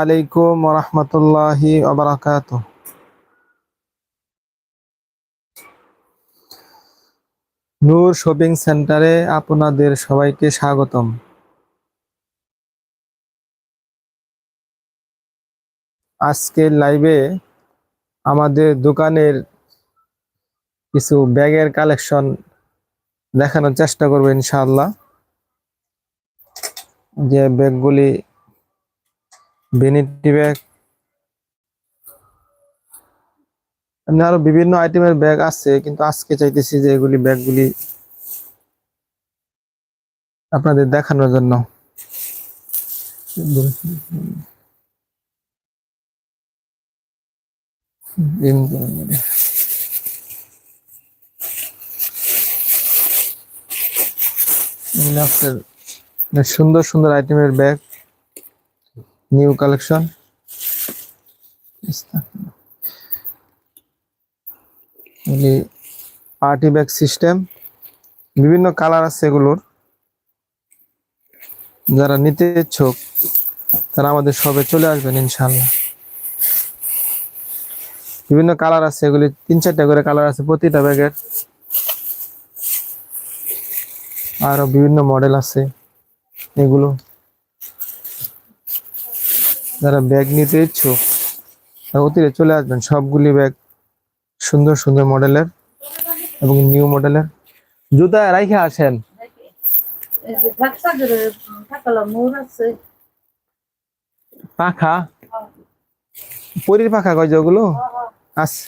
আলাইকুম রহমতুল্লাহি নূর শপিং সেন্টারে আপনাদের সবাইকে স্বাগতম। আজকের লাইভে আমাদের দোকানের কিছু ব্যাগের কালেকশন দেখানোর চেষ্টা করব ইনশাআল্লাহ। যে ব্যাগগুলি ভ্যানিটি ব্যাগ এমনি আরও বিভিন্ন আইটেমের ব্যাগ আছে, কিন্তু আজকে চাইতেছি যে এগুলি ব্যাগগুলি আপনাদের দেখানোর জন্য। সুন্দর সুন্দর আইটেমের bag new collection party bag system বিভিন্ন কালার আছে এগুলোর। যারা নিতে ইচ্ছুক, তারা আমাদের সবে চলে আসবেন ইনশাল্লাহ বিভিন্ন কালার আছে এগুলি, তিন চারটা করে কালার আছে প্রতিটা ব্যাগের। আরও বিভিন্ন মডেল আছে এগুলো। যারা ব্যাগ নিতে ইচ্ছুক? তারা অতিরে চলে আসবেন, সবগুলি ব্যাগ সুন্দর সুন্দর মডেলের এবং নিউ মডেলের জুতা রাইখে আসেন। পাখা? পরির পাখা কয় যে ওগুলো? আছে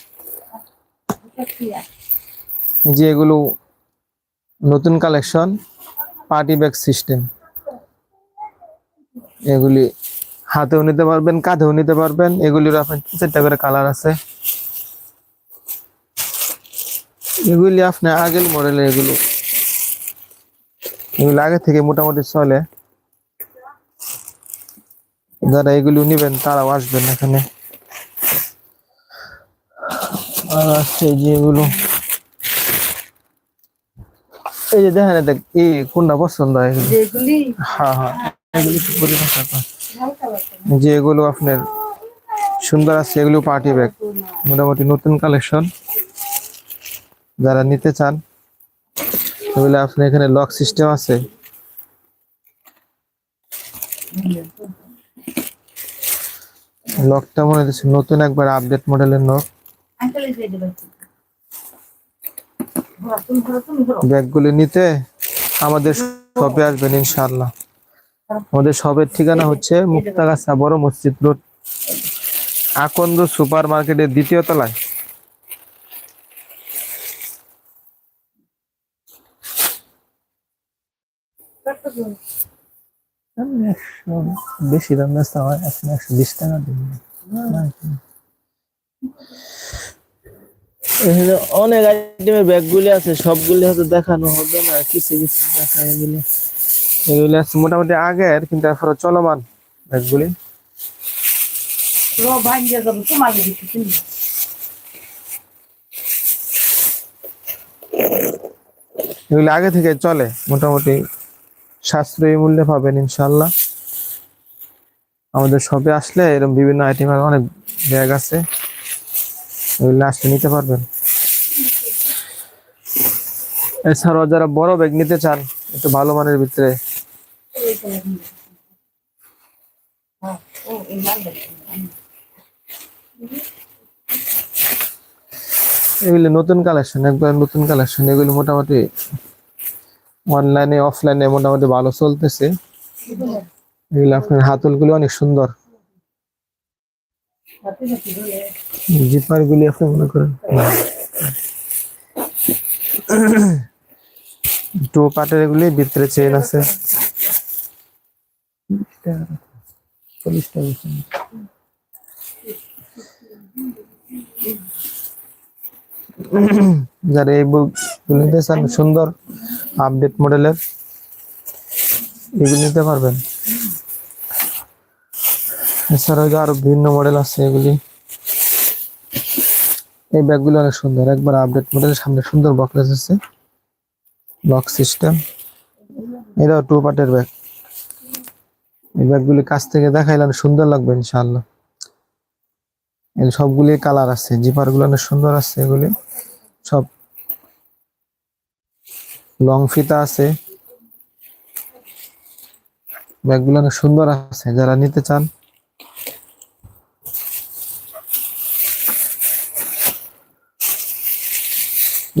যে এগুলো নতুন কালেকশন পার্টি ব্যাগ সিস্টেম এগুলি হাতেও নিতে পারবেন কাঁধেও নিতে পারবেন। এগুলির আপনার চারটা করে কালার আছে। এগুলি আপনার আগের মডেলের এগুলো। এগুলো আগে থেকে মোটামুটি চলে। যারা এগুলো নিবেন তারাও আসবেন এখানে। আর আসছে এই যে এগুলো। এই যে দেখেন দেখ এই কোনটা পছন্দ হয় যেগুলি হ্যাঁ হ্যাঁ। এগুলি থাকা যে এগুলো আপনার সুন্দর আছে, এগুলো পার্টি ব্যাগ মোটামুটি নতুন কালেকশন যারা নিতে চান, এগুলো আপনার এখানে লক সিস্টেম আছে। লকটা মনে হচ্ছে নতুন একবার আপডেট মডেলের লক ব্যাগগুলি নিতে আমাদের শপে আসবেন, ইনশাআল্লাহ। আমাদের শপের ঠিকানা হচ্ছে মুক্তাগাছা বড় মসজিদ রোড, আকন্দ সুপার মার্কেটের দ্বিতীয় তলায়। বেশি দাম বেচতে হয়, এখন একশো বিশ টাকা অনেক আইটেমের ব্যাগগুলি আছে, সবগুলি হয়তো দেখানো হবে না, কিছু কিছু দেখা এগুলি। এগুলি আছে মোটামুটি আগের কিন্তু এরপরে চলমান ব্যাগগুলি। এগুলি আগে থেকে চলে মোটামুটি সাশ্রয়ী মূল্যে পাবেন ইনশাল্লাহ আমাদের শপে আসলে এরকম বিভিন্ন আইটেমের অনেক ব্যাগ আছে এগুলি আসলে নিতে পারবেন। এছাড়াও যারা বড় ব্যাগ নিতে চান একটু ভালো মানের ভিতরে এগুলি নতুন কালেকশন একবার নতুন কালেকশন এগুলি মোটামুটি অনলাইনে অফলাইনে মোটামুটি ভালো চলতেছে। এগুলি আপনার হাতলগুলি অনেক সুন্দর। জিপার গুলি আপনি মনে করেন? টু পার্টের এগুলি ভিতরে চেন আছে। বেশি। যারা এই বুক নিতে চান, সুন্দর আপডেট মডেলের এগুলি নিতে পারবেন। এছাড়াও আরও বিভিন্ন মডেল আছে এগুলি। এই ব্যাগগুলো অনেক সুন্দর। একবার আপডেট মডেলের সামনে সুন্দর বকলেস আছে। লক সিস্টেম এটাও টু পার্টের ব্যাগ এই ব্যাগগুলি কাছ থেকে দেখাইলে সুন্দর লাগবে, ইনশাআল্লাহ। এই সবগুলি কালার আছে জিপারগুলো অনেক সুন্দর আছে এগুলি। সব লং ফিতা আছে। ব্যাগগুলো অনেক সুন্দর আছে, যারা নিতে চান।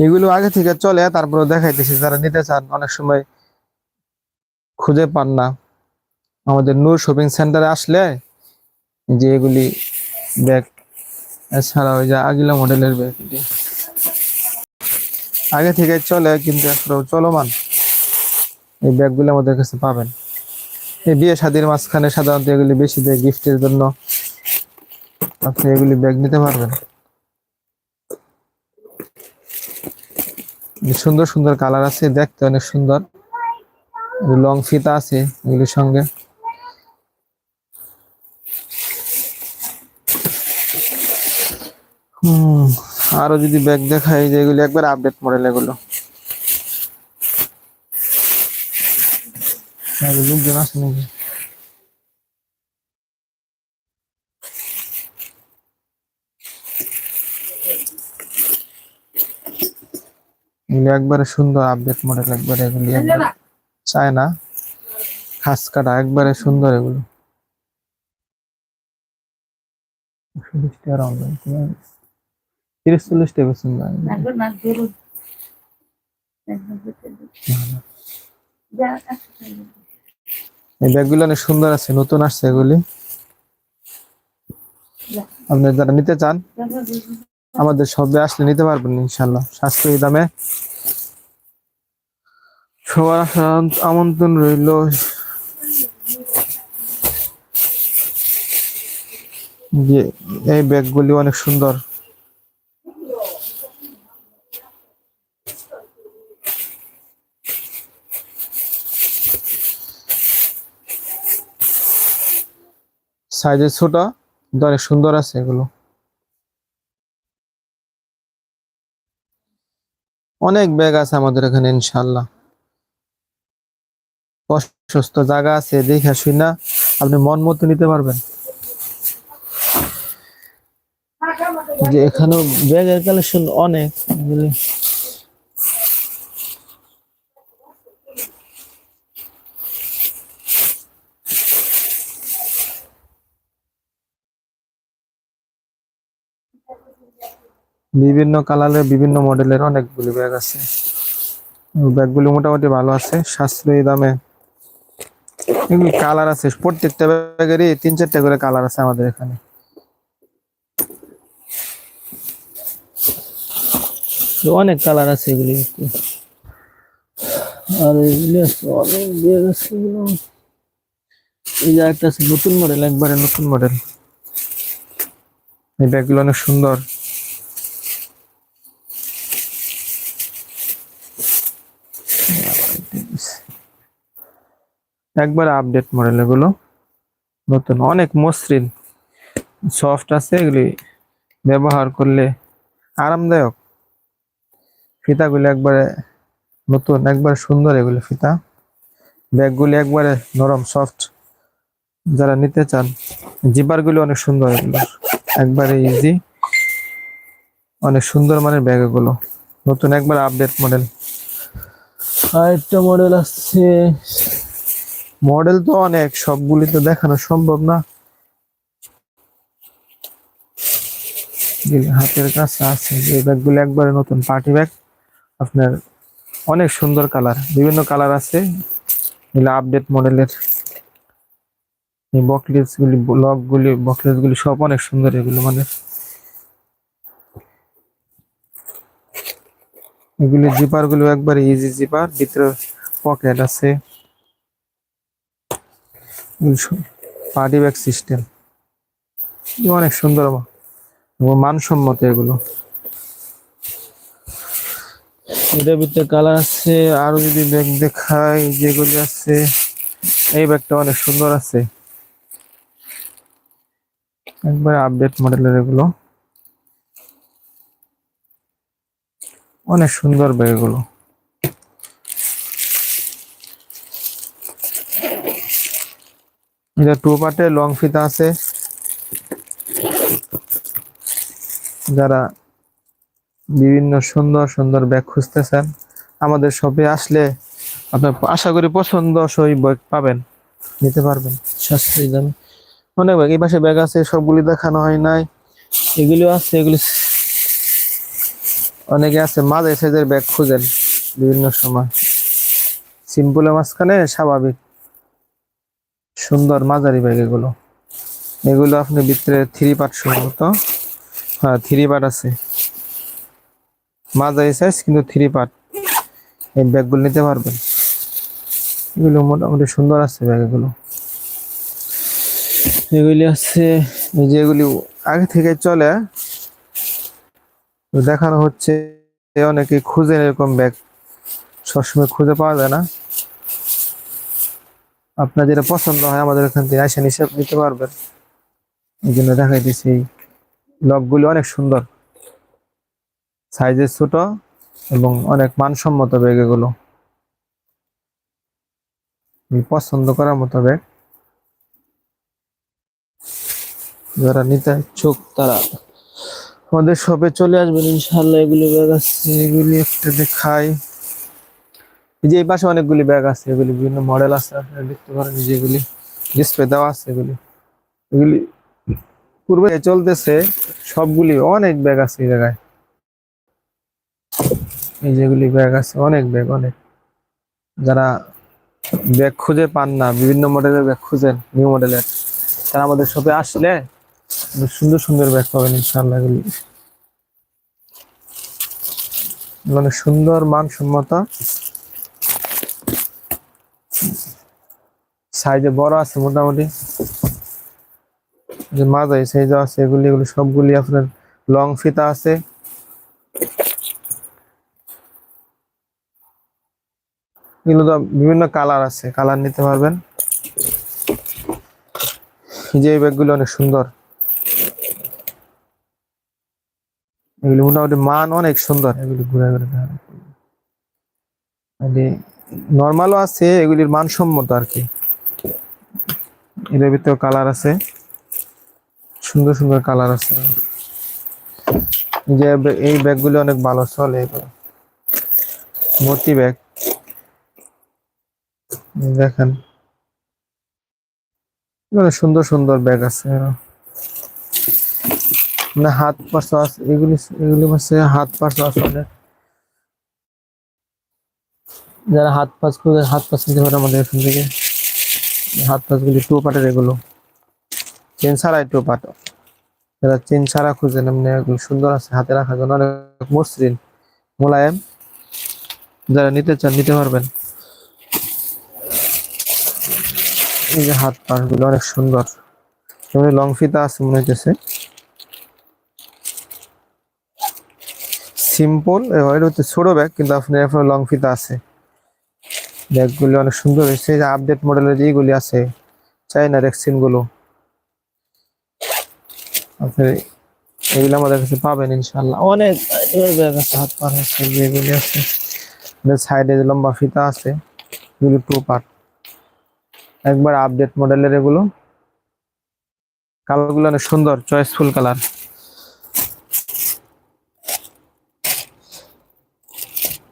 এগুলো আগে থেকে চলে তারপরে দেখাইতেছি, যারা নিতে চান, অনেক সময় খুঁজে পান না। আমাদের নূর শপিং সেন্টারে আসলে যে এগুলি ব্যাগ এছাড়া ওই যে আগিলা মডেলের ব্যাগ আগে থেকে চলে কিন্তু এখনও চলমান। এই ব্যাগগুলো আমাদের কাছে পাবেন। এই বিয়ে শাদির মাঝখানে সাধারণত এগুলি বেশি দেয় গিফটের জন্য। আপনি এগুলি ব্যাগ নিতে পারবেন। সুন্দর সুন্দর কালার আছে, দেখতে অনেক সুন্দর। লং ফিতা আছে এগুলির সঙ্গে। হুম। আরও যদি ব্যাগ দেখাই যে এগুলি একবার আপডেট মডেল এগুলো। লোকজন আছে নাকি? এগুলি একবারে সুন্দর আপডেট মডেল একবারে এগুলি একবারে চায় না খাস কাটা একবারে সুন্দর এগুলো চল্লিশ টাকা round হয়, তোমার তিরিশ চল্লিশ টাকা সুন্দর একবার না ধরুন একবার দেখে দিন। যা একসাথে দিন। এই ব্যাগগুলো অনেক সুন্দর আছে নতুন আসছে এগুলি। আপনি যারা নিতে চান আমাদের সবে আসলে নিতে পারবেন ইনশাল্লাহ সাশ্রয়ী দামে। সবার আমন্ত্রণ রইল। যে এই ব্যাগগুলি অনেক সুন্দর। সাইজে ছোট কিন্তু অনেক সুন্দর আছে এগুলো। অনেক ব্যাগ আছে আমাদের এখানে ইনশাল্লাহ প্রশস্ত জায়গা আছে, দেখে শুই না, আপনি মন মতো নিতে পারবেন। যে এখানেও ব্যাগের কালেকশন অনেক বিভিন্ন কালারের বিভিন্ন মডেলের অনেকগুলি ব্যাগ আছে। ব্যাগগুলি মোটামুটি ভালো আছে, সাশ্রয়ী দামে। কালার আছে, প্রত্যেকটা ব্যাগেরই তিন চারটা করে কালার আছে আমাদের এখানে। অনেক কালার আছে এগুলি। আর এগুলি অনেক ব্যাগ আছে এগুলো। এই যে একটা আছে, নতুন মডেল, একবারে নতুন মডেল। এই ব্যাগগুলো অনেক সুন্দর। একবারে আপডেট মডেল এগুলো। নতুন, অনেক মসৃণ। সফট আছে, এগুলি ব্যবহার করলে আরামদায়ক। ফিতাগুলি একবারে নতুন, একবারে সুন্দর এগুলি ফিতা। ব্যাগগুলি একবারে নরম সফট যারা নিতে চান, জিপারগুলি অনেক সুন্দর এগুলো। একবারে ইজি অনেক সুন্দর মানের ব্যাগ এগুলো। নতুন একবার আপডেট মডেল আরেকটা মডেল আসছে মডেল তো অনেক, সবগুলি তো দেখানো সম্ভব না। হাতের কাছে আছে যে ব্যাগগুলো একবারে নতুন পার্টি ব্যাগ। আপনার অনেক সুন্দর কালার, বিভিন্ন কালার আছে। আপডেট মডেলের। এই গুলি লক গুলি বকলেস গুলি সব অনেক সুন্দর এগুলো মানে। এগুলি জিপারগুলো একবারে ইজি জিপার, ভিতরে পকেট আছে। Party bag system. অনেক সুন্দর মানসম্মত এগুলো। এটার ভিতরে কালার আছে, আরও যদি ব্যাগ দেখাই, যেগুলো আছে, এই ব্যাগটা অনেক সুন্দর আছে। একবার আপডেট মডেলের এগুলো। অনেক সুন্দর ব্যাগ এটা টু পার্টে লং ফিতা আছে। যারা বিভিন্ন সুন্দর সুন্দর ব্যাগ খুঁজতেছেন আমাদের শপে আসলে আপনার আশা করি পছন্দ সই ব্যাগ পাবেন নিতে পারবেন। সাশ্রয়ী দামে। অনেক ব্যাগ এই পাশে ব্যাগ আছে সবগুলি দেখানো হয় নাই। এগুলো আছে এগুলি অনেকে আছে মাঝে সাইজের ব্যাগ খুঁজেন বিভিন্ন সময়। সিম্পলের মাঝখানে স্বাভাবিক। সুন্দর মাঝারি ব্যাগ এগুলো। এগুলো আপনি ভিতরে থ্রি পার্ট সম্ভবত হ্যাঁ থ্রি পার্ট আছে। মাঝারি সাইজ কিন্তু থ্রি পার্ট এই ব্যাগগুলো নিতে পারবেন। এগুলো মোটামুটি সুন্দর আছে ব্যাগ এগুলো। আছে এই যে এগুলি আগে থেকে চলে। দেখানো হচ্ছে অনেকে খুঁজে এরকম ব্যাগ সবসময় খুঁজে পাওয়া যায় না। আপনার যেটা পছন্দ হয়, আমাদের এখান থেকে আসেন, হিসাব নিতে পারবেন। এই জন্য দেখাইতেছি, এই লকগুলি অনেক সুন্দর। সাইজে ছোট এবং অনেক মানসম্মত ব্যাগ এগুলো। পছন্দ করার মতো ব্যাগ। যারা নিতে ইচ্ছুক তারা আমাদের শপে চলে আসবেন ইনশাল্লাহ এগুলি ব্যাগ আছে, এগুলি একটা দেখাই। এই যে এই পাশে অনেকগুলি ব্যাগ আছে, এগুলি বিভিন্ন মডেল আছে, আপনারা দেখতে পারেন যেগুলি ডিসপ্লে দেওয়া আছে এগুলি। এগুলি পূর্বে চলতেছে, সবগুলি অনেক ব্যাগ আছে এই জায়গায়। এই যেগুলি ব্যাগ আছে, অনেক ব্যাগ, অনেক। যারা ব্যাগ খুঁজে পান না, বিভিন্ন মডেলের ব্যাগ খুঁজেন নিউ মডেলের তারা আমাদের শপে আসলে সুন্দর সুন্দর ব্যাগ পাবেন, ইনশাআল্লাহ এগুলি। মানে সুন্দর, মানসম্মত সাইজে বড় আছে মোটামুটি। যে মাঝারি সাইজ আছে, এগুলি এগুলি সবগুলি আপনার লং ফিতা আছে। এগুলো তো বিভিন্ন কালার আছে, কালার নিতে পারবেন। যে এই ব্যাগগুলো অনেক সুন্দর। এগুলি মোটামুটি মান অনেক সুন্দর। এগুলি ঘুরে ঘুরে নর্মালও আছে, এগুলির মানসম্মত আর কি। এদের ভিতরে কালার আছে। সুন্দর সুন্দর কালার আছে। যে এই ব্যাগগুলি অনেক ভালো চলে এগুলো। ভর্তি ব্যাগ দেখেন। সুন্দর সুন্দর ব্যাগ আছে। মানে হাত পাশে আছে এগুলি এগুলি হচ্ছে হাত পাশে আছে অনেক। যারা হাত পাস করে হাত পাস নিতে পারে আমাদের এখান থেকে। হাত পাস গুলি টু পার্টের এগুলো। চেন ছাড়াই টু পার্ট যারা চেন ছাড়া খুঁজেন এমনি এগুলো সুন্দর আছে, হাতে রাখার জন্য অনেক মসৃণ। মোলায়েম, যারা নিতে চান, নিতে পারবেন। এই যে হাত পাশগুলো অনেক সুন্দর। এমনি লং ফিতা আছে মনে হইতেছে। সিম্পল এটা হচ্ছে ছোট ব্যাগ কিন্তু আপনার লং ফিতা আছে। ব্যাগগুলি অনেক সুন্দর হয়েছে। আপডেট মডেলের যেগুলি আছে চাইনার রেক্সিনগুলো। আপনি এগুলো আমাদের কাছে পাবেন ইনশাল্লাহ অনেক ব্যাগ আছে হাত পার আছে যেগুলি আছে। সাইডে যে লম্বা ফিতা আছে, এগুলি টু পার্ট একবার আপডেট মডেলের এগুলো। কালারগুলো অনেক সুন্দর চয়েসফুল কালার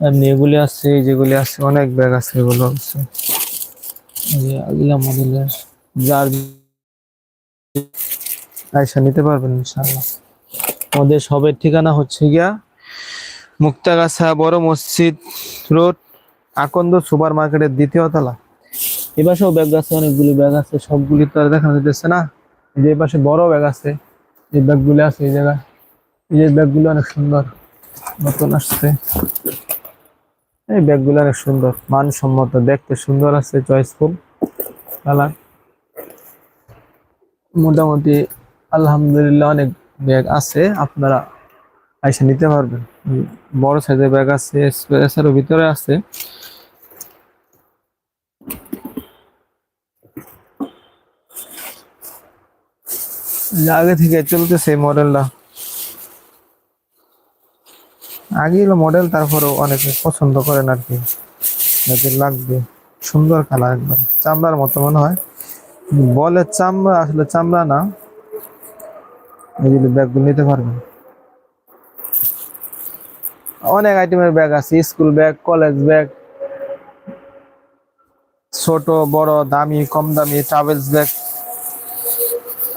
এমনি এগুলি আছে যেগুলি আছে, অনেক ব্যাগ আছে, এগুলো আছে। যে মডেলের যার আয়সা নিতে পারবেন ইনশাআল্লাহ। আমাদের সবের ঠিকানা হচ্ছে গিয়া মুক্তাগাছা বড় মসজিদ রোড, আকন্দ সুপার মার্কেটের দ্বিতীয় তলা। এ পাশেও ব্যাগ আছে, অনেকগুলি ব্যাগ আছে, সবগুলি তো আর দেখানো যেতেছে না। এই যে পাশে বড় ব্যাগ আছে, এই ব্যাগগুলি আছে এই জায়গায়। এই যে ব্যাগগুলো অনেক সুন্দর, নতুন আসছে। এই ব্যাগগুলো অনেক সুন্দর, মানসম্মত, দেখতে সুন্দর আছে চয়েসফুল কালার মোটামুটি আলহামদুলিল্লাহ অনেক ব্যাগ আছে, আপনারা এসে নিতে পারবেন। বড় সাইজের ব্যাগ আছে এছাড়াও ভিতরে আছে। আগে থেকে চলতেছে মডেলটা। আগে এলো মডেল তারপরেও অনেকে পছন্দ করেন আর কি। লাগবে। সুন্দর কালার একদম। চামড়ার মতো মনে হয়। বলের চামড়া, আসলে চামড়া না। এগুলো ব্যাগগুলো নিতে পারবেন। অনেক আইটেমের ব্যাগ আছে। স্কুল ব্যাগ কলেজ ব্যাগ ছোট, বড়, দামি, কম দামি ট্রাভেলস ব্যাগ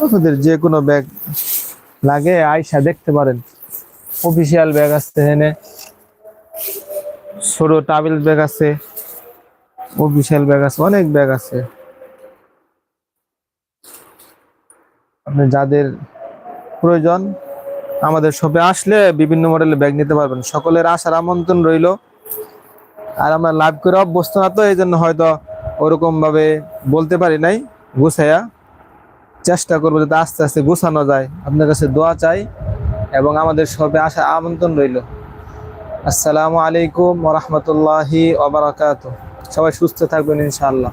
আপনাদের যে কোনো ব্যাগ লাগে আয়সা দেখতে পারেন। অফিসিয়াল ব্যাগ আছে এখানে। ছোট ট্রাভেলস ব্যাগ আছে। অফিসিয়াল ব্যাগ আছে, অনেক ব্যাগ আছে। আপনি যাদের প্রয়োজন আমাদের শপে আসলে বিভিন্ন মডেলের ব্যাগ নিতে পারবেন। সকলের আসার আমন্ত্রণ রইল। আর আমরা লাভ করে অভ্যস্ত না তো এই জন্য হয়তো ওরকম ভাবে বলতে পারি নাই। গুছাইয়া চেষ্টা করব যাতে আস্তে আস্তে গুছানো যায়। আপনার কাছে দোয়া চাই। এবং আমাদের সবে আসা আমন্ত্রণ রইল। আসসালামু আলাইকুম ওরহমতুল্লাহি ওবরাকাত সবাই সুস্থ থাকবেন ইনশাআল্লাহ।